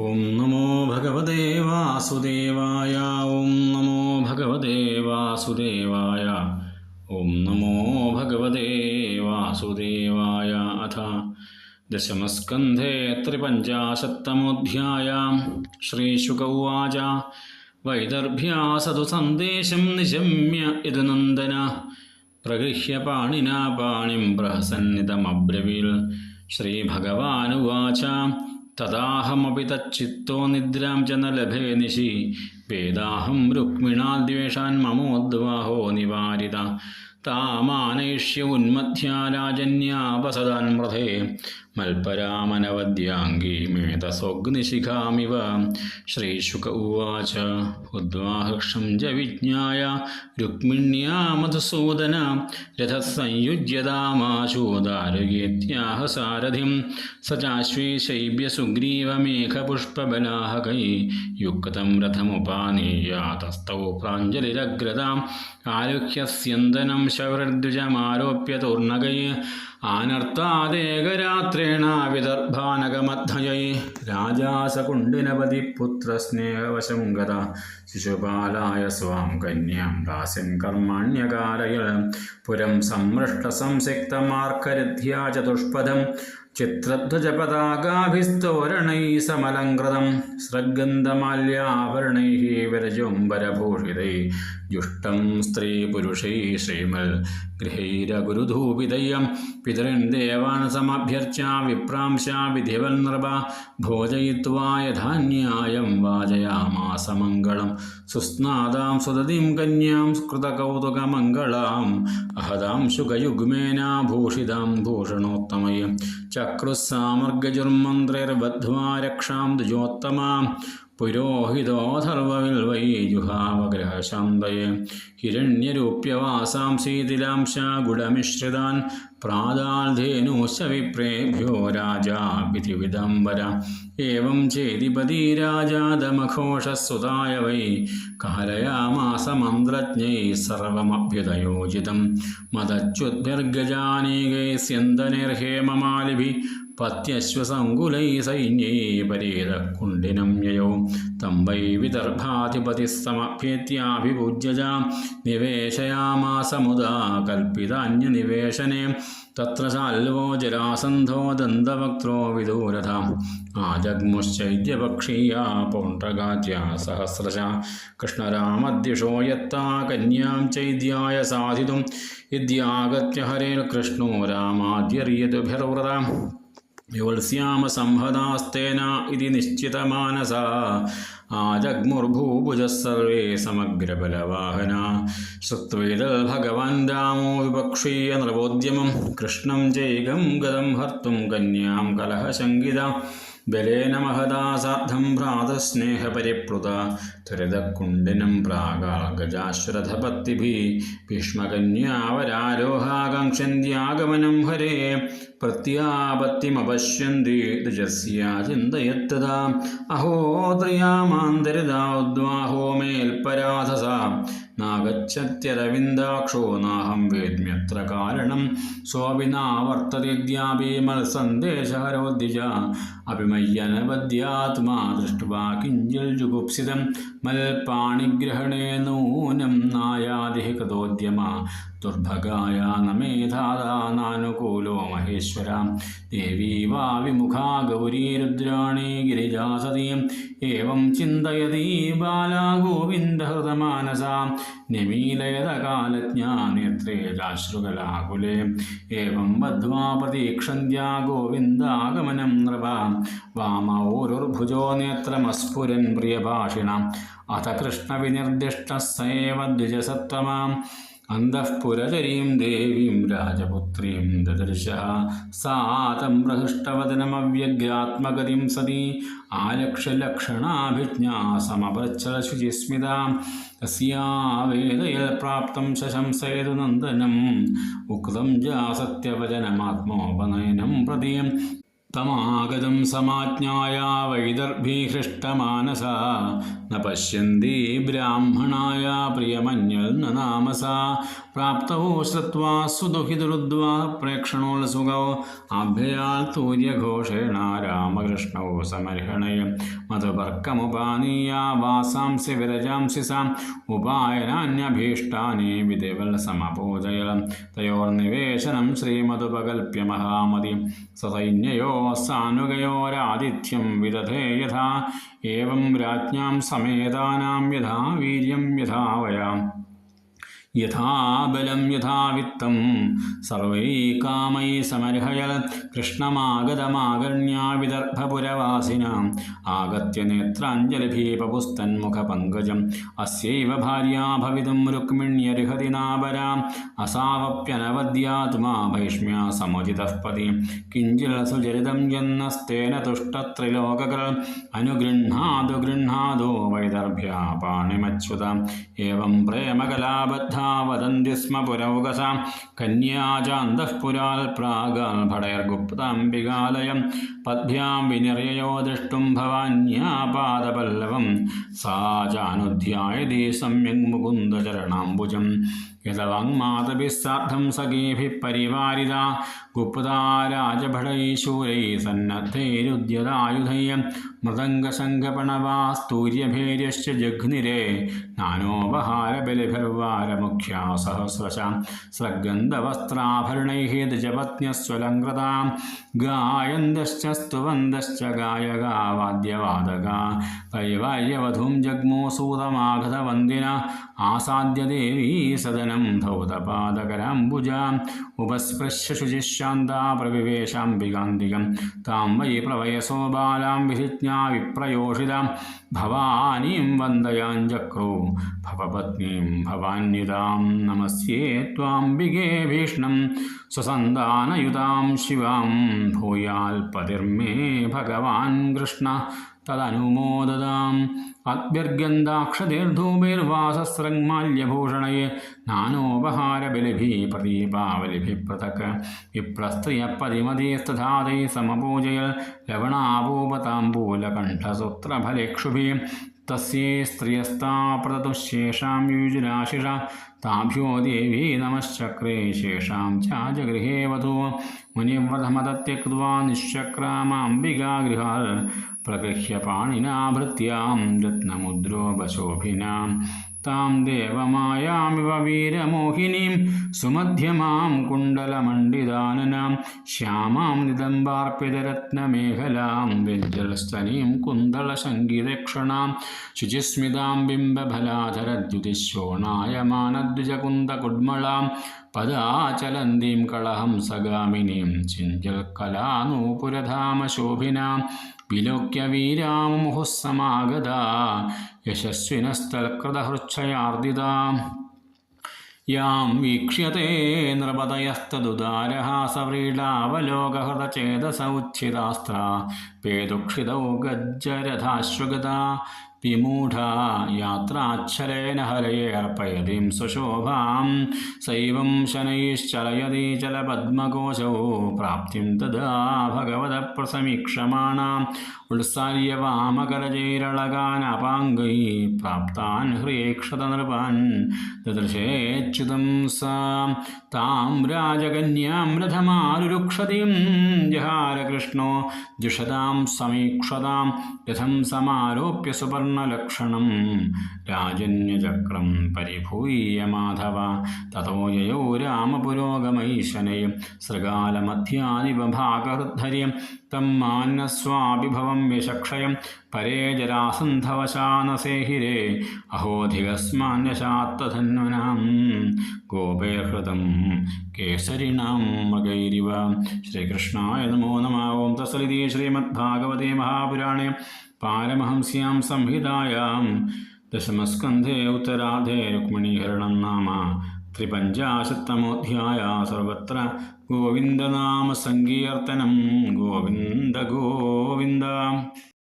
ഓം നമോ ഭഗവതേ വാസുദേവായ ഓം നമോ ഭഗവതേ വാസുദേവായ ഓം നമോ ഭഗവതേ വാസുദേവായ അഥ ദശമസ്കന്ധേ ത്രിപഞ്ചാശത്തമോധ്യായ ശ്രീശുക ഉവാച വൈദർഭ്യാസതു സന്ദേശം നിശമ്യ ഇതു നന്ദന പ്രഗൃഹ്യ പാണിനാ പാണിം പ്രഹസന്നിതമബ്രവീൽ ശ്രീഭഗവാനുവാച തദാഹമപി തച്ചിത്തോ നിദ്രാം ച ന ലഭേ നിശി വേദാഹം രുക്മിണാദ്വേഷാൻ മമോദ്വാഹോ നിവാരിത. താമാനയിഷ്യ ഉന്മധ്യാരാജന്യാപസദാൻ മൃധേ. മൽപരാമനവദ്യാംഗീ മേധസോഗ്നിശിഖാമിവ ശ്രീശുക ഉവാച. ഉദ്വാഹൃക്ഷം ജ വിജ്ഞായ. രുക്മിണ്യാ മധുസൂദന. രഥസംയുജ്യതാമാശൂദാരുഗേത്യാഹ സാരഥിം. സ ചാശ്വേ ശൈബ്യസുഗ്രീവമേഘപുഷ്പബലാഹകൈ യുക്തം രഥമുപാനീയാതസ്തൗ പ്രാഞ്ജലിരഗ്രതാം. ആരുഹ്യസ്യന്തനം ശൗരദ്വിജമാരോപ്യ തൂർണകൈ ആനർത്താദേകരാത്രേണ വിദർഭാനഗമധ്യയൈ രാജാസകുണ്ടിനപതി പുത്രസ്നേഹവശം ഗത ശിശുപാലായ സ്വാം കന്യാം ദാസ്യം കർമാണ്യകാരയിൽ പുരം സംമൃഷ്ടസംസിക്തമാർക്കരധ്യാ ചതുഷ്പഥം ചിത്രധ്വജപതാകാഭിസ്തോരണൈ സമലംകൃതം. സ്രഗന്ധമാല്യാഭരണൈ വിരജോംബരഭൂഷിതൈ ജുഷ്ടം സ്ത്രീ പുരുഷൈ ശ്രീമൽ ഗൃഹൈരഗുരുധൂപിതയ്യം പിതരൻ ദേവാൻ സമഭ്യർച്ച വിപ്രാംശ വിധിവൽനൃപ ഭോജയിത്വാ യഥാന്യായം വാചയാമാസമംഗളം സുസ്നാദാം സുതതിം കന്യാം കൃതകൗതുകമംഗളാം അഹദാം ശുഖയുഗ്മേന ഭൂഷിതാം ഭൂഷണോത്തമയം ചക്രുസാമർഗജുർമന്ത്രിർബദ്ധ്വാ രക്ഷാം ദ്വിജോത്തമാം പുരോഹിതോധർവിൽ വൈ ജുഹാവഗ്രഹശാന്തയെ ഹിരണ്യരൂപ്യവാസാം ശീതിലാംശ ഗുഡമിശ്രിതാൻ പ്രാതാധേനുശവിപ്രേഭ്യോ രാജാ പിതിവിദംബര. ഏവം ചേതിപതി രാജാതമഘോഷസുതായ വൈ കാരയാമാസമന്ത്രജ്ഞൈ സർവമഭ്യുതയോജിതം. മതച്യുദ്ഭ്യർഗജാനീകൈ സ്യന്തനിർഹേമമാലിഭി പത്യശ്വസങ്കുലൈ സൈന്യേ പരീതക്കുണ്ടിനം യയൗ. തം വൈ വിദർഭാധിപതിഃ സമഭേത്യാഭിപൂജ്യ നിവേശയാമാസമുദാ കൽപ്പിതാന്യനിവേശനെ. തത്ര ശാൽവോ ജരാസന്ധോ ദന്തവക്ത്രോ വിദൂരഥ. ആജഗ്മുശ്ചൈത്യപക്ഷീയ പൗണ്ഡ്രകാജ്യ സഹസ്രശ കൃഷ്ണരാമദ്യുഷോ യത്താ കന്യാം ചൈദ്യായ സാധിതും. ഇദ്യാഗത്യ ഹരേൽ കൃഷ്ണോ രാമാദ്യറിയതുഭിർവ്രത വിവത്സ്യാമ വിവത്സ്യാമസംഹതാസ്തേന ഇതി നിശ്ചിതമാനസ. ആജഗ്മുർഭൂഭുജഃ സർവേ സമഗ്രബലവാഹന. ശ്രുത്വേതൽ ഭഗവാൻ രാമോ വിപക്ഷീയ നൃപോദ്യമം കൃഷ്ണം ചൈകം ഗതം ഹർത്തും കന്യാം കലഹശങ്കിത. ബലേന മഹതാ സാർദ്ധം ഭ്രാതസ്നേഹപരിപ്ലുത. ത്വരിതക്കുണ്ടിനം പ്രാകാൾ ഗജാശ്രഥപത്തിഭീ. ഭീഷ്മകന്യാവരാരോഹാകാംക്ഷന്ത്യാഗമനം ഹരേ. പ്രത്യാപത്തിമപശ്യന്തി ജസ്യാ ചിന്തയത്തതാ അഹോത്രയാമാന്തരിതാദ്വാഹോ മേൽപരാധസ. നാഗച്ഛത്യരവിന്ദാക്ഷോ നാഹം വേദ്മ്യത്ര കാരണം. സ്വാവിനാവർത്തതിദ്യാപി മത്സന്ദേശഹരോദ്വിജ അഭിമയ്യനപദ്യാത്മാ ദൃഷ്ടുവാ കിഞ്ചിൽ ജുഗുപ്സിതം. മൽപ്പാണിഗ്രഹണേ നൂനം നായാതിഹ കഥോദ്യമ. ദുർഭഗായ നമേധാദാനുകൂലോ മഹേശ്വര. ദേവീ വാ വിമുഖാ ഗൗരീ ഗിരിജാസതീം. ഏവം ചിന്തയതി ബാലാഗോവിന്ദഹൃതമാനസാം. നിമീലയതകാലജ്ഞാനേത്രേ രാശ്രുകലാകുലേ. ഏവം ബദ്ധ്വാ പ്രതീക്ഷന്ത്യാ ഗോവിന്ദാഗമനം നൃപ. വാമ ഓരുർഭുജോ നേത്രമസ്ഫുരൻ പ്രിയഭാഷിണ. അഥ കൃഷ്ണവിനിർദിഷ്ട സേവ ദ്വിജസത്തമാം. അന്തഃപുരചരീം ദേവീം രാജപുത്രീം ദദർശ. സാതം പ്രഹൃഷ്ടവദനമവ്യഗ്യാത്മഗതിം സതി. ആലക്ഷലക്ഷണാഭിജ്ഞാസമപരച്ഛലശുചിസ്മിതാം തസ്യാവേദയൽ പ്രാപ്തം ശശംസേതു നന്ദനം. ഉക്തം ജാസത്യവചനമാത്മോപനയനം പ്രതിയം തമാഗതം സമാജ്ഞായ വൈദർഭീഹൃഷ്ടമാനസ ന പശ്യന്തി ബ്രാഹ്മണായ പ്രിയമന്യൽ നാമസ. പ്രാപ്തവോ ശ്രുവാ സുദുഹിതുരുദ്വാ പ്രേക്ഷണോത്സുകോ അഭയാൽ തൂര്യഘോഷേണ രാമകൃഷ്ണോ സമർഹണയ മധുപർക്കമുപാനീയ വാസാംസി വിരജാംസി സാം ഉപായനാന്യഭീഷ്ടാനി വിധിവൽ സമപൂജയലം തയോർനിവേശനം ശ്രീമധുപകൽപ്യ മഹാമതി സസൈന്യയോ സാനുകയോരാതിഥ്യം വിദധേ യഥാ ഏവം രാജ്ഞാം സമേതാനാം യഥാ വീര്യം യഥാ യഥാ യഥാവിത്തം യഥാ വിത്തം സർവൈ കാമൈ സമർഹയൽ കൃഷ്ണമാഗതമാകർണ്യാ വിദർഭപുരവാസിനാം ആഗത്യ നേത്രാഞ്ജലിഭീപപുസ്തന്മുഖപങ്കജം അസ്യൈവ ഭാര്യാ ഭവിതും രുക്മിണ്യർഹതി നാപരാം അസാവപ്യനവദ്യാത്മാ ഭൈഷ്മ്യാ സമുചിതഃ പതി കിഞ്ചിൽ സുചരിതം യന്നസ്തേന തുഷ്ടത്രിലോകകൾ അനുഗൃഹാതു ഗൃഹാതോ വൈദർഭ്യ പാണിമച്യുത ഏവം പ്രേമകലാബദ്ധാ വദന്തി സ്മ പുരൗകസാം കന്യാ ചാന്തഃ പുരാൽ പ്രാഗാൽ ഭടയർഗുപ്താംബികാലയം പദ്ഭ്യാം വിനിർയയോ ദ്രഷ്ടും ഭവാന്യാപാദപല്ലവം സാ ചാനുധ്യായതി സമ്യക് മുകുന്ദചരണാംബുജം യഥവാങ്മാതഭിः സാർദ്ധം സഖീഭിः പരിവാരിതാ ഗുപ്താരാജഭടൈശൂരൈ സന്നദ്ധൈരുദ്യതായുധൈ മൃദംഗശംഖപണവാസ്തൂര്യഭേര്യശ്ച ജഘ്നിരേ. നാനോപഹാരബലിഭിർവാരമുഖ്യാ സഹസ്രശാം. സ്രഗന്ധവസ്ത്രാഭരണൈः ദ്വിജപത്ന്യസ്വലങ്കൃതാം ഗായന്തശ്ച സ്തുവന്തശ്ച ഗായകാ വാദ്യവാദകാ. പരിവാര്യവധൂം ജഗ്മോസൂതമാഘതവന്ദിന ആസാദ്യ ദേവീ സദനം ധൗതപാദകരാംബുജാം ഉപസ്പൃശ്യ ശുചിശാന്താ പ്രവിവേശാംബികാന്തികം താം വൈ പ്രവയസോ ബാലാം വിധിജ്ഞാ വിപ്രയോഷിതാം. ഭവാനീം വന്ദയാഞ്ചക്രോ ഭവപത്നീം ഭവാന്യുതാം. നമസ്യേ ത്വാംബികേ ഭീഷ്ണം സ്വസന്താനയുതാം ശിവാം. ഭൂയാൽ പതിർമേ ഭഗവാൻ കൃഷ്ണ. തദനുമോദതാം. അഭ്യർഗന്ധാക്ഷതീർധൂപൈർവാസസ്രങ്മാല്യഭൂഷണയെ നാനോപഹാരബലിഭി പ്രദീപാവലിഭി പൃഥക് വിപ്രസ്ത്രിയപ്പതിമതീസ്തധാതൈ സമപൂജയൽ ലവണാപൂപതാംബൂലകണ്ഠസൂത്രഫലേക്ഷുഭിः. തസ്യൈ സ്ത്രിയസ്താപ്രതതുശേഷാം യുജുരാശിഷ താഭ്യോ ദേവീ നമശ്ചക്രേ ശേഷാം ചാജഗൃഹേ വധൂ മുനിവ്രതമതത്യക്വാ നിശ്ചക്രാമാംബികാഗൃഹാൽ. പ്രഗൃഹ്യ പാണിനാഭൃത്യാം രത്നമുദ്രോപശോഭിനാം താം ദേവമായാമിവ വീരമോഹിനീം സുമധ്യമാം കുണ്ടലമണ്ഡിതാനനാം ശ്യാമാം നിതംബാർപ്പിതരത്നമേഖലാം വ്യഞ്ജലസ്ഥനീം കുന്തളസംഗീതക്ഷണാം ശുചിസ്മിതാം ബിംബഫലാധരദ്യുതിശോണായമാനദ്വിജകുന്തകുഡ്മളാം പദാചലന്തീം കളഹംസഗാമിനീം ചിഞ്ചൽക്കലാനൂപുരധാമശോഭിനാം വിലോക്യ വീരാമുഹുസമാഗത യശസ്വിനസ്ഥൽകൃതഹൃച്ഛയാർദിതാ യാം വീക്ഷ്യത്തെ നൃപതയസ്തദുദാരഹാസവ്രീഡാവലോകഹൃതചേതസൗച്ഛിതാസ്ത്ര പേദുക്ഷിതൗ ഗജ്ജരഥാശ്വഗതാ. വിമൂഢ യാത്രാച്ഛലേന ഹരയേർപ്പയതിം സുശോഭാം. സൈവം ശനൈശ്ചലയതി ചലപദ്മകോശൗ പ്രാപ്തിം തഥാ ഭഗവത പ്രസമീക്ഷമാണാം ഉത്സാര്യ വാമകരജൈരളകാനപാംഗൈ പ്രാപ്താൻ ഹ്രിയേക്ഷത നൃപാൻ ദദൃശേച്യുതം സാം. താം രാജകന്യാം രഥമാരുരുക്ഷതീം. ജഹാരകൃഷ്ണോ ജുഷതാം സമീക്ഷതാം. രഥം സമാരോപ്യ സുവർണലക്ഷണം. രാജന്യചക്രം പരിഭൂയ മാധവ. തതോ യയോ രാമപുരോഗമൈശനയം. സൃഗാലമധ്യാദിവഭാഗഹൃദ്ധര്യം തം മാന്യസ്വാഭിഭവം യശക്ഷയം പരേ ജരാസന്ധവശാനസേഹിരേ. അഹോധികസ്മാന്യശാത്തധന്വനാം ഗോപേഹൃതം കേസരിണാം മൃഗൈരിവ. ശ്രീകൃഷ്ണായ നമോ നമ ഓം തസ്സലിതി ശ്രീമദ്ഭാഗവതേ മഹാപുരാണേ. പാരമഹംസ്യാം സംഹിതായാം. ദശമസ്കന്ധേ ഉത്തരാധേ രുക്മിണീഹരണം നാമ. ത്രിപഞ്ചാശത്തമോധ്യായ സർവത്ര ഗോവിന്ദനാമ ഗോവിന്ദ ഗോവിന്ദ.